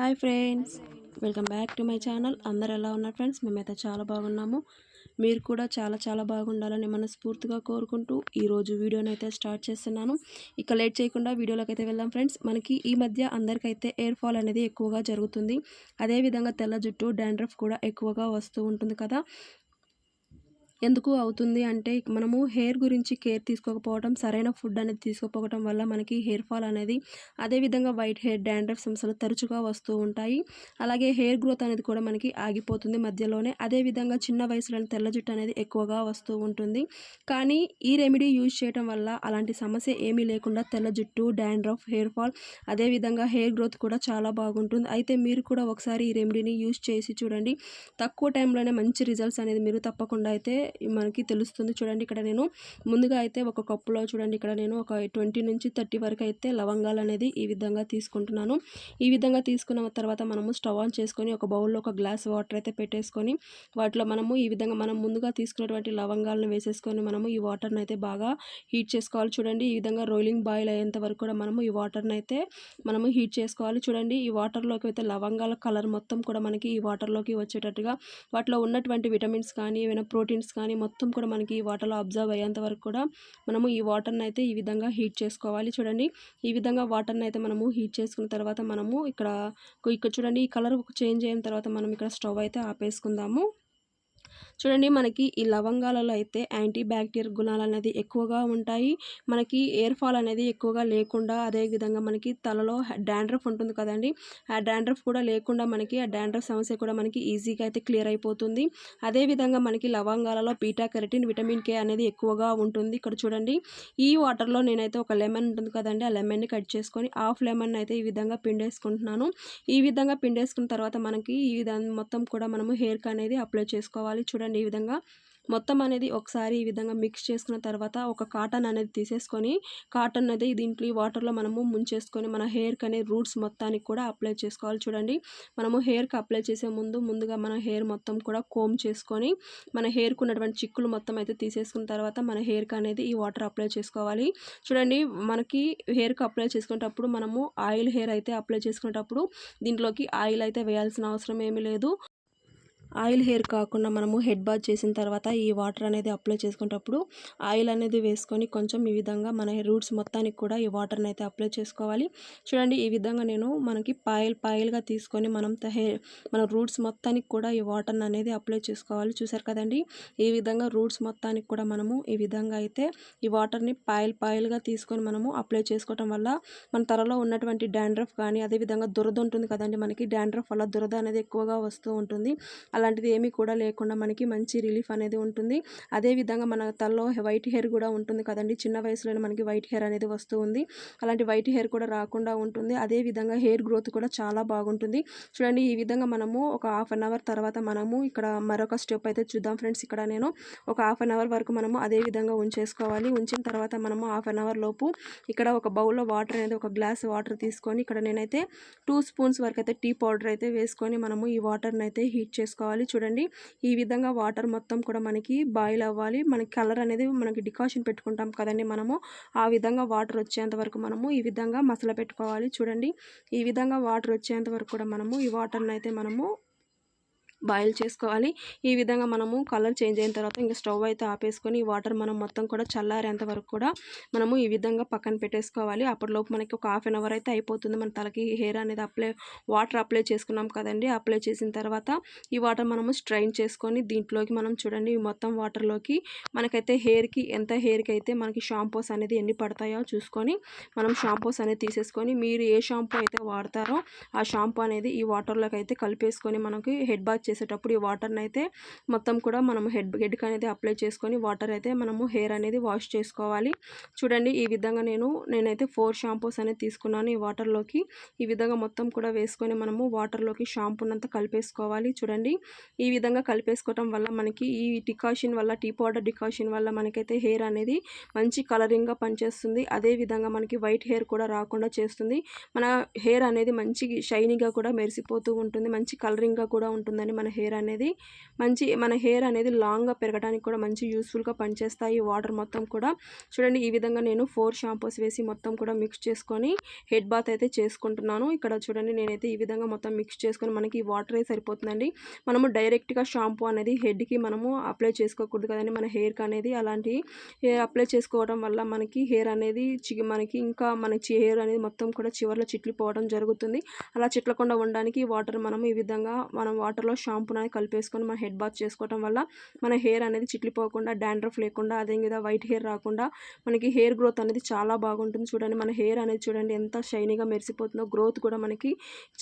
Hi friends welcome back to my channel. అందరు ఎలా ఉన్నారు ఫ్రెండ్స్? మేమైతే చాలా బాగున్నాము. మీరు కూడా చాలా చాలా బాగుండాలని మనస్ఫూర్తిగా కోరుకుంటూ ఈరోజు వీడియోని అయితే స్టార్ట్ చేస్తున్నాను. ఇక లేట్ చేయకుండా వీడియోలోకి అయితే వెళ్దాం ఫ్రెండ్స్. మనకి ఈ మధ్య అందరికైతే ఎయిర్ ఫాల్ అనేది ఎక్కువగా జరుగుతుంది. అదేవిధంగా తెల్ల జుట్టు డాండ్రఫ్ కూడా ఎక్కువగా వస్తూ ఉంటుంది కదా. ఎందుకు అవుతుంది అంటే మనము హెయిర్ గురించి కేర్ తీసుకోకపోవడం సరైన ఫుడ్ అనేది తీసుకోకపోవడం వల్ల మనకి హెయిర్ ఫాల్ అనేది అదేవిధంగా వైట్ హెయిర్ డాండ్రఫ్ సమస్యలు తరచుగా వస్తూ ఉంటాయి. అలాగే హెయిర్ గ్రోత్ అనేది కూడా మనకి ఆగిపోతుంది మధ్యలోనే. అదేవిధంగా చిన్న వయసులోనే తెల్ల జుట్టు అనేది ఎక్కువగా వస్తూ ఉంటుంది. కానీ ఈ రెమెడీ యూజ్ చేయడం వల్ల అలాంటి సమస్య ఏమీ లేకుండా తెల్ల జుట్టు డాండ్రఫ్ హెయిర్ ఫాల్ అదేవిధంగా హెయిర్ గ్రోత్ కూడా చాలా బాగుంటుంది. అయితే మీరు కూడా ఒకసారి ఈ రెమెడీని యూజ్ చేసి చూడండి. తక్కువ టైంలోనే మంచి రిజల్ట్స్ అనేది మీరు తప్పకుండా అయితే మనకి తెలుస్తుంది. చూడండి ఇక్కడ నేను ముందుగా అయితే ఒక కప్పులో చూడండి ఇక్కడ నేను ఒక ట్వంటీ నుంచి థర్టీ వరకు అయితే లవంగాలు అనేది ఈ విధంగా తీసుకుంటున్నాను. ఈ విధంగా తీసుకున్న తర్వాత మనము స్టవ్ ఆన్ చేసుకొని ఒక బౌల్లో ఒక గ్లాస్ వాటర్ అయితే పెట్టేసుకొని వాటిలో మనము ఈ విధంగా మనం ముందుగా తీసుకున్నటువంటి లవంగాలను వేసేసుకొని మనము ఈ వాటర్ని అయితే బాగా హీట్ చేసుకోవాలి. చూడండి ఈ విధంగా రోలింగ్ బాయిల్ అయ్యేంత వరకు కూడా మనము ఈ వాటర్ని అయితే మనము హీట్ చేసుకోవాలి. చూడండి ఈ వాటర్లోకి అయితే లవంగాల కలర్ మొత్తం కూడా మనకి ఈ వాటర్లోకి వచ్చేటట్టుగా వాటిలో ఉన్నటువంటి విటమిన్స్ కానీ ఏమైనా ప్రోటీన్స్ కానీ మొత్తం కూడా మనకి ఈ వాటర్లో అబ్జర్వ్ అయ్యేంత వరకు కూడా మనము ఈ వాటర్ని అయితే ఈ విధంగా హీట్ చేసుకోవాలి. చూడండి ఈ విధంగా వాటర్ని అయితే మనము హీట్ చేసుకున్న తర్వాత మనము ఇక్కడ ఇక్కడ చూడండి ఈ కలర్ చేంజ్ అయిన తర్వాత మనం ఇక్కడ స్టవ్ అయితే ఆపేసుకుందాము. చూడండి మనకి ఈ లవంగాలలో అయితే యాంటీ బ్యాక్టీరియల్ గుణాలు అనేది ఎక్కువగా ఉంటాయి. మనకి ఎయిర్ ఫాల్ అనేది ఎక్కువగా లేకుండా అదేవిధంగా మనకి తలలో డాండ్రఫ్ ఉంటుంది కదండి. ఆ డాండ్రఫ్ కూడా లేకుండా మనకి ఆ డాండ్రఫ్ సమస్య కూడా మనకి ఈజీగా అయితే క్లియర్ అయిపోతుంది. అదేవిధంగా మనకి లవంగాలలో బీటా కెరటిన్ విటమిన్ కే అనేది ఎక్కువగా ఉంటుంది. ఇక్కడ చూడండి ఈ వాటర్లో నేనైతే ఒక లెమన్ ఉంటుంది కదండి ఆ లెమన్ని కట్ చేసుకొని హాఫ్ లెమన్ అయితే ఈ విధంగా పిండేసుకుంటున్నాను. ఈ విధంగా పిండేసుకున్న తర్వాత మనకి ఈ విధంగా మొత్తం కూడా మనము హెయిర్కి అనేది అప్లై చేసుకోవాలి. చూడండి. ఈ విధంగా. మొత్తం అనేది ఒకసారి ఈ విధంగా మిక్స్ చేసుకున్న తర్వాత ఒక కాటన్ అనేది తీసేసుకొని కాటన్ అనేది దీంట్లో ఈ వాటర్లో మనము ముంచేసుకొని మన హెయిర్కి అనేది రూట్స్ మొత్తానికి కూడా అప్లై చేసుకోవాలి చూడండి. మనము హెయిర్కి అప్లై చేసే ముందు ముందుగా మన హెయిర్ మొత్తం కూడా కోమ్ చేసుకొని మన హెయిర్కి ఉన్నటువంటి చిక్కులు మొత్తం అయితే తీసేసుకున్న తర్వాత మన హెయిర్కి అనేది ఈ వాటర్ అప్లై చేసుకోవాలి. చూడండి మనకి హెయిర్కి అప్లై చేసుకునేటప్పుడు మనము ఆయిల్ హెయిర్ అయితే అప్లై చేసుకునేటప్పుడు దీంట్లోకి ఆయిల్ అయితే వేయాల్సిన అవసరం ఏమీ లేదు. ఆయిల్ హెయిర్ కాకుండా మనము హెడ్ బాత్ చేసిన తర్వాత ఈ వాటర్ అనేది అప్లై చేసుకునేటప్పుడు ఆయిల్ అనేది వేసుకొని కొంచెం ఈ విధంగా మన రూట్స్ మొత్తానికి కూడా ఈ వాటర్ని అయితే అప్లై చేసుకోవాలి. చూడండి ఈ విధంగా నేను మనకి పాయిల్ పాయిల్గా తీసుకొని మనం హెయిర్ మన రూట్స్ మొత్తానికి కూడా ఈ వాటర్ని అనేది అప్లై చేసుకోవాలి. చూసారు కదండి? ఈ విధంగా రూట్స్ మొత్తానికి కూడా మనము ఈ విధంగా అయితే ఈ వాటర్ని పాయిల్ పాయిల్గా తీసుకొని మనము అప్లై చేసుకోవటం వల్ల మన తలలో ఉన్నటువంటి డాండ్రఫ్ కానీ అదేవిధంగా దురద ఉంటుంది కదండి? మనకి డాండ్రఫ్ వల్ల దురద అనేది ఎక్కువగా వస్తూ ఉంటుంది. అలాంటిది ఏమీ కూడా లేకుండా మనకి మంచి రిలీఫ్ అనేది ఉంటుంది. అదేవిధంగా మన తలలో వైట్ హెయిర్ కూడా ఉంటుంది కదండి. చిన్న వయసులోనే మనకి వైట్ హెయిర్ అనేది వస్తూ ఉంది. అలాంటి వైట్ హెయిర్ కూడా రాకుండా ఉంటుంది. అదేవిధంగా హెయిర్ గ్రోత్ కూడా చాలా బాగుంటుంది. చూడండి ఈ విధంగా మనము ఒక హాఫ్ అన్ అవర్ తర్వాత మనము ఇక్కడ మరొక స్టెప్ అయితే చూద్దాం ఫ్రెండ్స్. ఇక్కడ నేను ఒక హాఫ్ అన్ అవర్ వరకు మనము అదే విధంగా ఉంచేసుకోవాలి. ఉంచిన తర్వాత మనము హాఫ్ అన్ అవర్ లోపు ఇక్కడ ఒక బౌల్లో వాటర్ అనేది ఒక గ్లాస్ వాటర్ తీసుకొని ఇక్కడ నేనైతే టూ స్పూన్స్ వరకు అయితే టీ పౌడర్ అయితే వేసుకొని మనము ఈ వాటర్ని అయితే హీట్ చేసుకోవాలి. కావాలి. చూడండి ఈ విధంగా వాటర్ మొత్తం కూడా మనకి బాయిల్ అవ్వాలి. మనకి కలర్ అనేది మనకి డికాషన్ పెట్టుకుంటాం కదండి మనము. ఆ విధంగా వాటర్ వచ్చేంత వరకు మనము ఈ విధంగా మసల పెట్టుకోవాలి చూడండి ఈ విధంగా వాటర్ వచ్చేంత వరకు కూడా మనము ఈ వాటర్ని అయితే మనము బాయిల్ చేసుకోవాలి. ఈ విధంగా మనము కలర్ చేంజ్ అయిన తర్వాత ఇంకా స్టవ్ అయితే ఆపేసుకొని ఈ వాటర్ మనం మొత్తం కూడా చల్లారేంత వరకు కూడా మనము ఈ విధంగా పక్కన పెట్టేసుకోవాలి. అప్పటిలోపు మనకి ఒక హాఫ్ అన్ అవర్ అయితే అయిపోతుంది. మన తలకి హెయిర్ అనేది అప్లై వాటర్ అప్లై చేసుకున్నాం కదండి. అప్లై చేసిన తర్వాత ఈ వాటర్ మనము స్ట్రైన్ చేసుకొని దీంట్లోకి మనం చూడండి మొత్తం వాటర్లోకి మనకైతే హెయిర్కి ఎంత హెయిర్కి అయితే మనకి షాంపూస్ అనేది ఎన్ని పడతాయో చూసుకొని మనం షాంపూస్ అనేది తీసేసుకొని మీరు ఏ షాంపూ అయితే వాడతారో ఆ షాంపూ అనేది ఈ వాటర్లోకి అయితే కలిపేసుకొని మనకి హెడ్ బాత్ చేసేటప్పుడు ఈ వాటర్ని అయితే మొత్తం కూడా మనం హెడ్ హెడ్కి అనేది అప్లై చేసుకొని వాటర్ అయితే మనము హెయిర్ అనేది వాష్ చేసుకోవాలి. చూడండి ఈ విధంగా నేను నేనైతే ఫోర్ షాంపూస్ అనేది తీసుకున్నాను ఈ వాటర్లోకి ఈ విధంగా మొత్తం కూడా వేసుకొని మనము వాటర్లోకి షాంపూనంతా కలిపేసుకోవాలి. చూడండి ఈ విధంగా కలిపేసుకోవటం వల్ల మనకి ఈ డికాషన్ వల్ల టీ పౌడర్ డికాషన్ వల్ల మనకైతే హెయిర్ అనేది మంచి కలరింగ్గా పనిచేస్తుంది. అదేవిధంగా మనకి వైట్ హెయిర్ కూడా రాకుండా చేస్తుంది. మన హెయిర్ అనేది మంచి షైనీగా కూడా మెరిసిపోతూ ఉంటుంది. మంచి కలరింగ్గా కూడా ఉంటుందని మన హెయిర్ అనేది మంచి మన హెయిర్ అనేది లాంగ్గా పెరగడానికి కూడా మంచి యూస్ఫుల్గా పనిచేస్తాయి. ఈ వాటర్ మొత్తం కూడా చూడండి ఈ విధంగా నేను ఫోర్ షాంపూస్ వేసి మొత్తం కూడా మిక్స్ చేసుకొని హెడ్ బాత్ అయితే చేసుకుంటున్నాను. ఇక్కడ చూడండి నేనైతే ఈ విధంగా మొత్తం మిక్స్ చేసుకొని మనకి వాటరే సరిపోతుందండి? మనము డైరెక్ట్గా షాంపూ అనేది హెడ్కి మనము అప్లై చేసుకోకూడదు కదండి. మన హెయిర్కి అనేది అలాంటి హెయిర్ అప్లై చేసుకోవడం వల్ల మనకి హెయిర్ అనేది చి మనకి ఇంకా మన హెయిర్ అనేది మొత్తం కూడా చివర్లో చిట్లిపోవడం జరుగుతుంది. అలా చిట్లకుండా ఉండడానికి వాటర్ మనం ఈ విధంగా మనం వాటర్లో షాంపూ అనేది కలిపేసుకొని మన హెడ్ బాత్ చేసుకోవడం వల్ల మన హెయిర్ అనేది చిట్లిపోకుండా డాండ్రఫ్ లేకుండా అదేవిధంగా వైట్ హెయిర్ రాకుండా మనకి హెయిర్ గ్రోత్ అనేది చాలా బాగుంటుంది. చూడండి మన హెయిర్ అనేది చూడండి ఎంత షైనీగా మెరిసిపోతుందో గ్రోత్ కూడా మనకి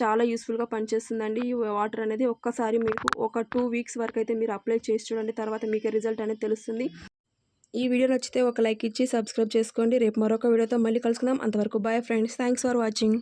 చాలా యూస్ఫుల్గా పనిచేస్తుందండి. ఈ వాటర్ అనేది ఒక్కసారి మీకు ఒక టూ వీక్స్ వరకు అయితే మీరు అప్లై చేసి చూడండి తర్వాత మీకు రిజల్ట్ అనేది తెలుస్తుంది. ఈ వీడియో నచ్చితే ఒక లైక్ ఇచ్చి సబ్స్క్రైబ్ చేసుకోండి. రేపు మరొక వీడియోతో మళ్ళీ కలుసుకుందాం. అంతవరకు bye friends thanks for watching